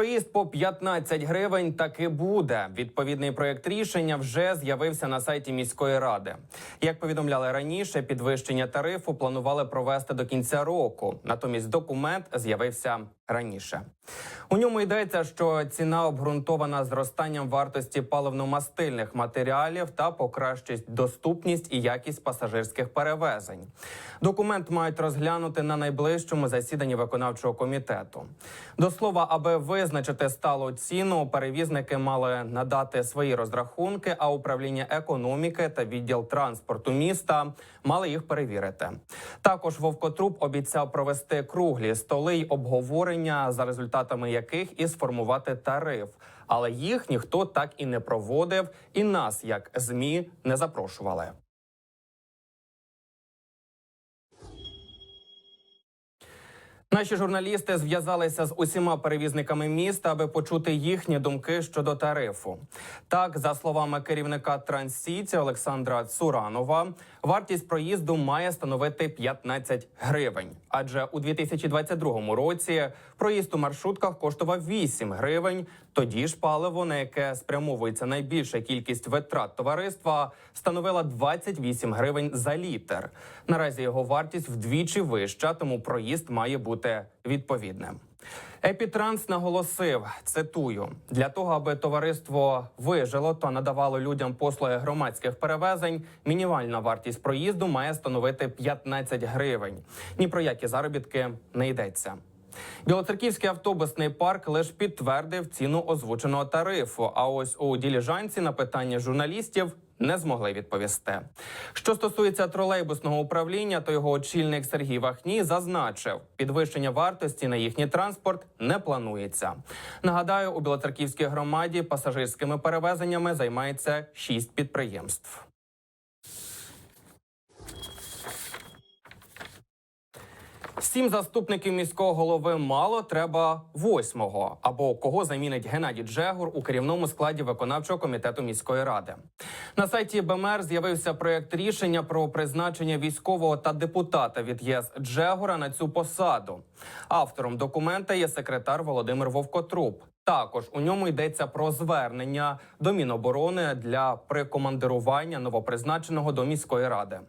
Проїзд по 15 гривень таки буде. Відповідний проєкт рішення вже з'явився на сайті міської ради. Як повідомляли раніше, підвищення тарифу планували провести до кінця року. Натомість документ з'явився раніше. У ньому йдеться, що ціна обґрунтована зростанням вартості паливно-мастильних матеріалів та покращить доступність і якість пасажирських перевезень. Документ мають розглянути на найближчому засіданні виконавчого комітету. До слова, аби визначити сталу ціну, перевізники мали надати свої розрахунки, а управління економіки та відділ транспорту міста мали їх перевірити. Також Вовкотруб обіцяв провести круглі столи й обговорення, за результатами яких і сформувати тариф. Але їх ніхто так і не проводив, і нас, як змі, не запрошували. Наші журналісти зв'язалися з усіма перевізниками міста, аби почути їхні думки щодо тарифу. Так, за словами керівника Транссіті Олександра Цуранова, вартість проїзду має становити 15 гривень. Адже у 2022 році проїзд у маршрутках коштував 8 гривень. Тоді ж паливо, на яке спрямовується найбільша кількість витрат товариства, становила 28 гривень за літр. Наразі його вартість вдвічі вища, тому проїзд має бути відповідним. Епітранс наголосив, цитую, для того, аби товариство вижило та надавало людям послуги громадських перевезень, мінімальна вартість проїзду має становити 15 гривень. Ні про які заробітки не йдеться. Білоцерківський автобусний парк лише підтвердив ціну озвученого тарифу. А ось у діліжанці на питання журналістів не змогли відповісти. Що стосується тролейбусного управління, то його очільник Сергій Вахні зазначив, підвищення вартості на їхній транспорт не планується. Нагадаю, у Білоцерківській громаді пасажирськими перевезеннями займається шість підприємств. Сім заступників міського голови мало треба восьмого. Або кого замінить Геннадій Джегур у керівному складі виконавчого комітету міської ради. На сайті БМР з'явився проєкт рішення про призначення військового та депутата від ЄС Джегура на цю посаду. Автором документа є секретар Володимир Вовкотруб. Також у ньому йдеться про звернення до Міноборони для прикомандирування новопризначеного до міської ради.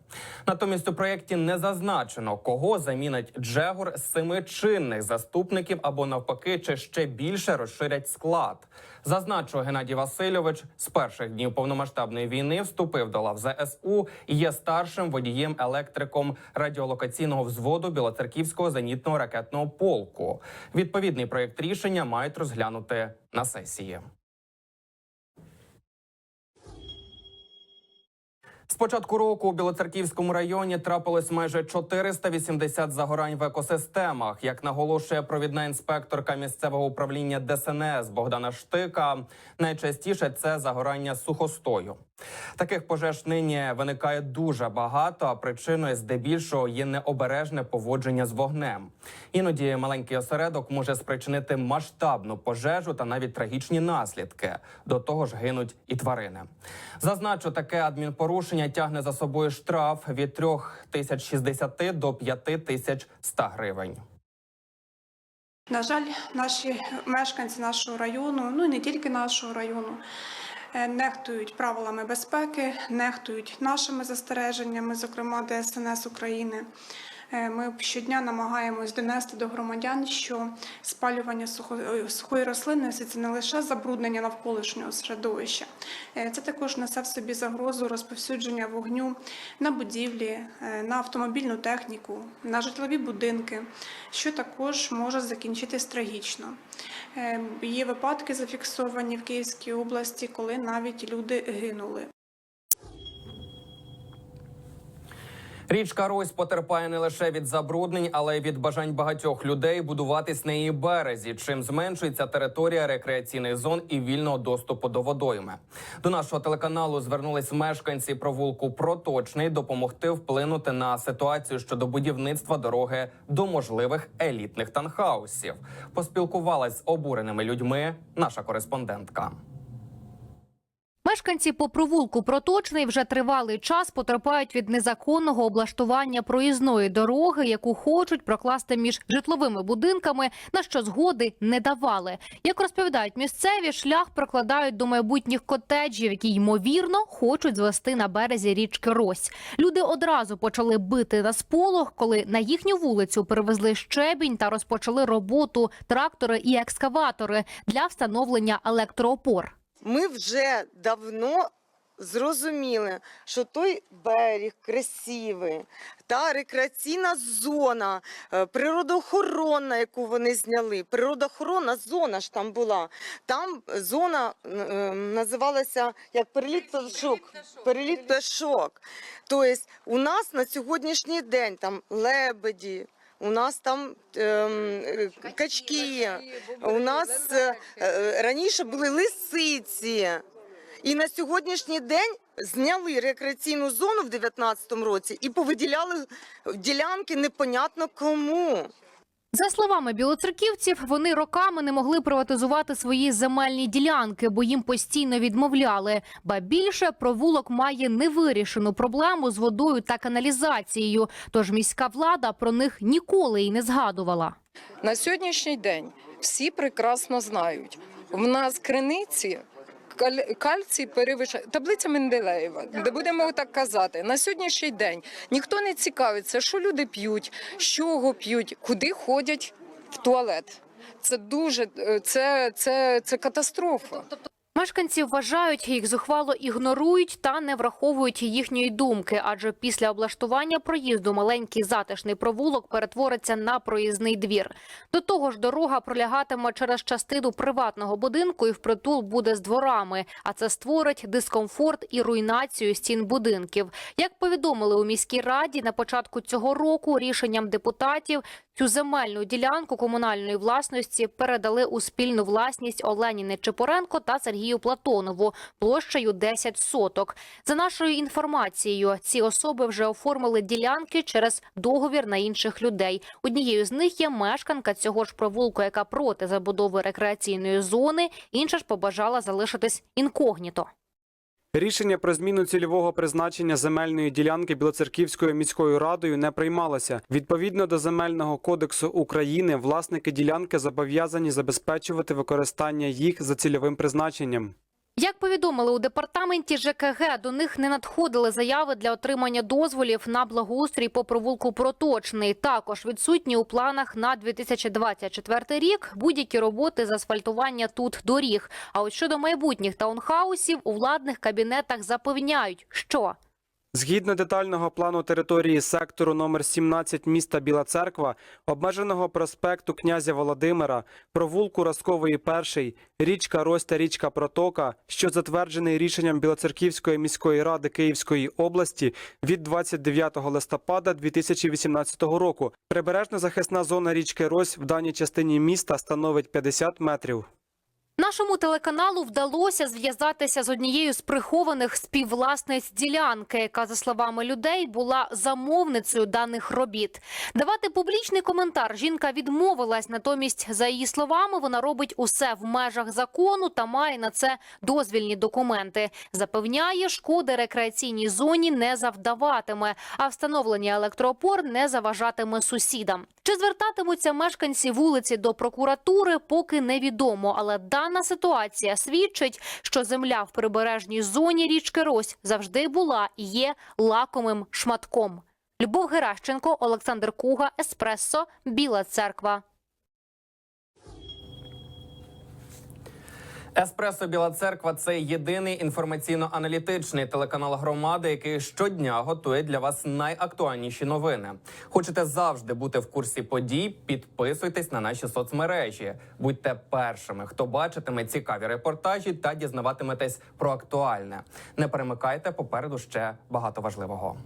Натомість у проєкті не зазначено, кого замінить Джегур з семи чинних заступників або навпаки, чи ще більше розширять склад. Зазначу, Геннадій Васильович з перших днів повномасштабної війни вступив до лав ЗСУ і є старшим водієм електриком радіолокаційного взводу Білоцерківського зенітного ракетного полку. Відповідний проєкт рішення мають розглянути на сесії. З початку року у Білоцерківському районі трапилось майже 480 загорань в екосистемах. Як наголошує провідна інспекторка місцевого управління ДСНС Богдана Штика, найчастіше це загорання сухостою. Таких пожеж нині виникає дуже багато, а причиною здебільшого є необережне поводження з вогнем. Іноді маленький осередок може спричинити масштабну пожежу та навіть трагічні наслідки. До того ж гинуть і тварини. Зазначу, таке адмінпорушення тягне за собою штраф від 3060 до 5100 гривень. На жаль, наші мешканці нашого району, ну і не тільки нашого району, нехтують правилами безпеки, нехтують нашими застереженнями, зокрема ДСНС України. Е, Ми щодня намагаємось донести до громадян, що спалювання е, сухої рослинності це не лише забруднення навколишнього середовища, е, це також несе в собі загрозу розповсюдження вогню на будівлі, на автомобільну техніку, на житлові будинки, що також може закінчитись трагічно. Є випадки зафіксовані в Київській області, коли навіть люди гинули. Річка Рось потерпає не лише від забруднень, але й від бажань багатьох людей будуватись на її березі, чим зменшується територія рекреаційних зон і вільного доступу до водойми. До нашого телеканалу звернулись мешканці провулку Проточний допомогти вплинути на ситуацію щодо будівництва дороги до можливих елітних танхаусів. Поспілкувалась з обуреними людьми наша кореспондентка. Мешканці по провулку Проточний вже тривалий час потерпають від незаконного облаштування проїзної дороги, яку хочуть прокласти між житловими будинками, на що згоди не давали. Як розповідають місцеві, шлях прокладають до майбутніх котеджів, які ймовірно хочуть звести на березі річки Рось. Люди одразу почали бити на сполох, коли на їхню вулицю перевезли щебінь та розпочали роботу трактори і екскаватори для встановлення електроопор. Ми вже давно зрозуміли, що той берег красивий, та рекреаційна зона, е, природоохоронна, яку вони зняли. Природоохоронна зона ж там була. Там зона е, називалася як переліт пташок. Переліт пташок. Тобто у нас на сьогоднішній день там лебеді. У нас там е, качки, у нас е, раніше були лисиці. І на сьогоднішній день зняли рекреаційну зону в 2019 році і повиділяли ділянки непонятно кому. За словами білоцерківців, вони роками не могли приватизувати свої земельні ділянки, бо їм постійно відмовляли. Ба більше провулок має невирішену проблему з водою та каналізацією. Тож міська влада про них ніколи й не згадувала. На сьогоднішній день всі прекрасно знають. В нас криниці кальцій перевищує таблиця Менделеєва, де будемо так казати. На сьогоднішній день ніхто не цікавиться, що люди п'ють, чого п'ють, куди ходять в туалет. Це дуже е, це, це, це катастрофа. Мешканці вважають, їх зухвало ігнорують та не враховують їхньої думки, адже після облаштування проїзду маленький затишний провулок перетвориться на проїзний двір. До того ж, дорога пролягатиме через частину приватного будинку і впритул буде з дворами, а це створить дискомфорт і руйнацію стін будинків. Як повідомили у міській раді на початку цього року, рішенням депутатів цю земельну ділянку комунальної власності передали у спільну власність Олені Нечипоренко та Сергію Платонову площею 10 соток. За нашою інформацією, ці особи вже оформили ділянки через договір на інших людей. Однією з них є мешканка цього ж провулку, яка проти забудови рекреаційної зони. Інша ж побажала залишитись інкогніто. Рішення про зміну цільового призначення земельної ділянки Білоцерківською міською радою не приймалося. Відповідно до земельного кодексу України, власники ділянки зобов'язані забезпечувати використання їх за цільовим призначенням. Як повідомили у департаменті ЖКГ, до них не надходили заяви для отримання дозволів на благоустрій по провулку Проточний. Також відсутні у планах на 2024 рік будь-які роботи з асфальтування тут доріг. А от щодо майбутніх таунхаусів у владних кабінетах запевняють, що Згідно детального плану території сектору номер 17 міста Біла Церква, обмеженого проспекту князя Володимира, провулку Роскової 1, річка Рось та річка Протока, що затверджений рішенням Білоцерківської міської ради Київської області від 29 листопада 2018 року. Прибережна захисна зона річки Рось в даній частині міста становить 50 метрів. Нашому телеканалу вдалося зв'язатися з однією з прихованих співвласниць ділянки, яка, за словами людей, була замовницею даних робіт. Давати публічний коментар жінка відмовилась. Натомість, за її словами, вона робить усе в межах закону та має на це дозвільні документи. Запевняє, шкоди рекреаційній зоні не завдаватиме, а встановлення електроопор не заважатиме сусідам. Чи звертатимуться мешканці вулиці до прокуратури, поки невідомо. Але дана ситуація свідчить, що земля в прибережній зоні річки Рось завжди була і є лакомим шматком. Любов Геращенко, Олександр Куга, Еспресо, Біла Церква. Еспресо Біла Церква це єдиний інформаційно-аналітичний телеканал громади, який щодня готує для вас найактуальніші новини. Хочете завжди бути в курсі подій? Підписуйтесь на наші соцмережі. Будьте першими, хто бачитиме цікаві репортажі та дізнаватиметесь про актуальне. Не перемикайте попереду ще багато важливого.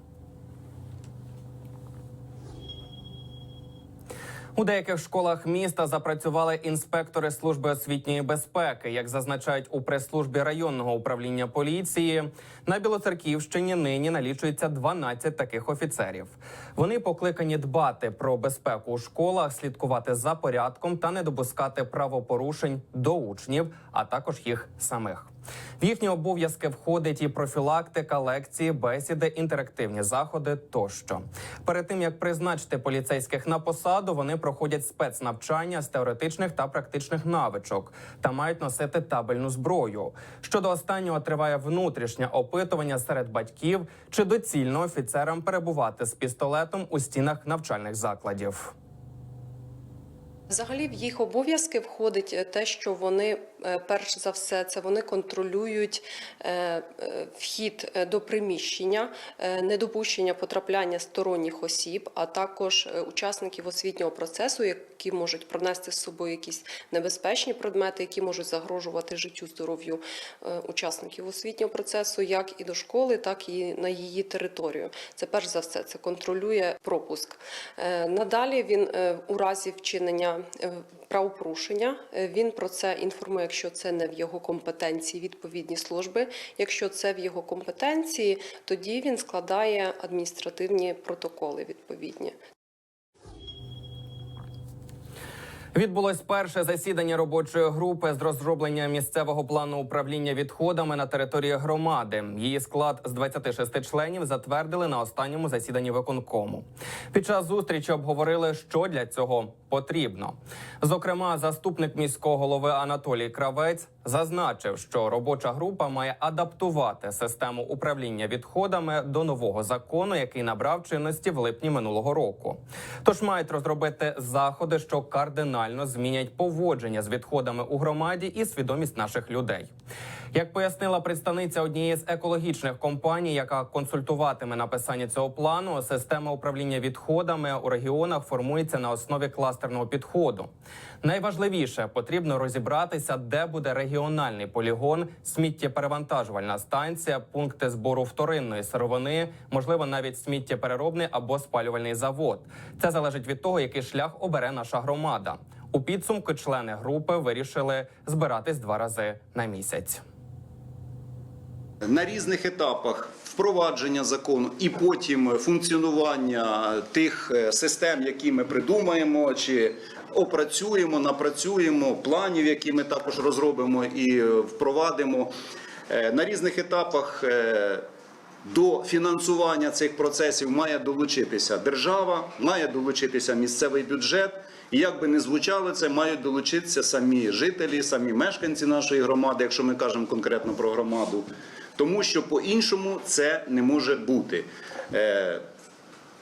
У деяких школах міста запрацювали інспектори служби освітньої безпеки. Як зазначають у прес-службі районного управління поліції, на Білоцерківщині нині налічується 12 таких офіцерів. Вони покликані дбати про безпеку у школах, слідкувати за порядком та не допускати правопорушень до учнів, а також їх самих. В їхні обов'язки входить і профілактика, лекції, бесіди, інтерактивні заходи тощо. Перед тим як призначити поліцейських на посаду, вони проходять спецнавчання з теоретичних та практичних навичок та мають носити табельну зброю. Щодо останнього триває внутрішнє опитування серед батьків, чи доцільно офіцерам перебувати з пістолетом у стінах навчальних закладів. Взагалі в їх обов'язки входить е, те, що вони перш за все це вони контролюють е, е, вхід е, до приміщення, е, недопущення потрапляння сторонніх осіб, а також е, учасників освітнього процесу, які можуть пронести з собою якісь небезпечні предмети, які можуть загрожувати життю здоров'ю е, учасників освітнього процесу, як і до школи, так і на її територію. Це перш за все це контролює пропуск. Е, Надалі він е, у разі вчинення е, правопорушення е, він про це інформує, якщо це не в його компетенції відповідні служби. Якщо це в його компетенції, тоді він складає адміністративні протоколи відповідні. Відбулось перше засідання робочої групи з розроблення місцевого плану управління відходами на території громади. Її склад з 26 членів затвердили на останньому засіданні виконкому. Під час зустрічі обговорили, що для цього потрібно. Зокрема, заступник міського голови Анатолій Кравець зазначив, що робоча група має адаптувати систему управління відходами до нового закону, який набрав чинності в липні минулого року. Тож мають розробити заходи, що кардинально змінять поводження з відходами у громаді і свідомість наших людей. Як пояснила представниця однієї з екологічних компаній, яка консультуватиме написання цього плану, система управління відходами у регіонах формується на основі кластерного підходу. Найважливіше потрібно розібратися, де буде регіональний полігон, сміттєперевантажувальна станція, пункти збору вторинної сировини, можливо, навіть сміттєпереробний або спалювальний завод. Це залежить від того, який шлях обере наша громада. У підсумку члени групи вирішили збиратись два рази на місяць. На різних етапах впровадження закону і потім функціонування тих е, систем, які ми придумаємо, чи опрацюємо, напрацюємо, планів, які ми також розробимо і е, впровадимо. Е, На різних етапах до фінансування цих процесів має долучитися держава, має долучитися місцевий бюджет. І як би не звучало це, мають долучитися самі жителі, самі мешканці нашої громади, якщо ми кажемо конкретно про громаду, тому що по-іншому це не може бути. Е,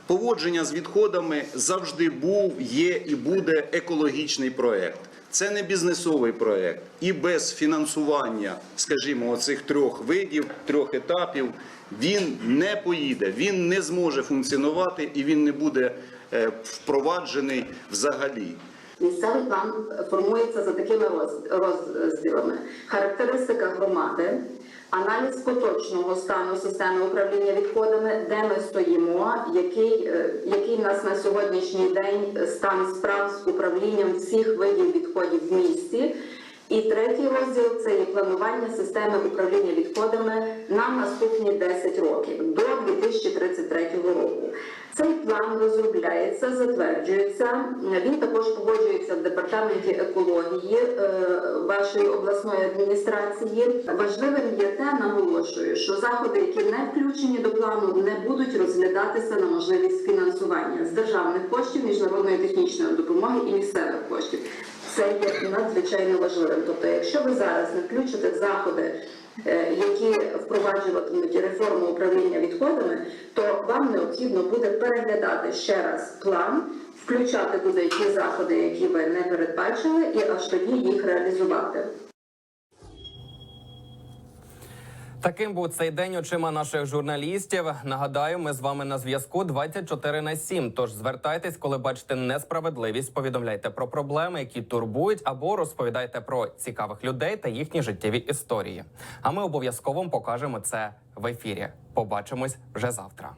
Поводження з відходами завжди був, є і буде екологічний проєкт. Це не бізнесовий проєкт. І без фінансування, скажімо, оцих трьох видів, трьох етапів, він не поїде, він не зможе функціонувати і він не буде е, впроваджений взагалі. Місцевий план формується за такими роз- розділами: характеристика громади, аналіз поточного стану системи управління відходами, де ми стоїмо, який, е, який в нас на сьогоднішній день стан справ з управлінням всіх видів відходів в місті. І третій розділ це є планування системи управління відходами на наступні 10 років до 2033 року. Цей план розробляється, затверджується. Він також погоджується в департаменті екології е, вашої обласної адміністрації. Важливим є те, наголошую, що заходи, які не включені до плану, не будуть розглядатися на можливість фінансування з державних коштів, міжнародної технічної допомоги і місцевих коштів. Це є надзвичайно важливим. Тобто, якщо ви зараз не включите заходи, е, які впроваджуватимуть реформу управління відходами, то вам необхідно буде переглядати ще раз план, включати туди ті заходи, які ви не передбачили, і аж тоді їх реалізувати. Таким був цей день очима наших журналістів. Нагадаю, ми з вами на зв'язку 24 на 7. Тож звертайтесь, коли бачите несправедливість. Повідомляйте про проблеми, які турбують, або розповідайте про цікавих людей та їхні життєві історії. А ми обов'язково покажемо це в ефірі. Побачимось вже завтра.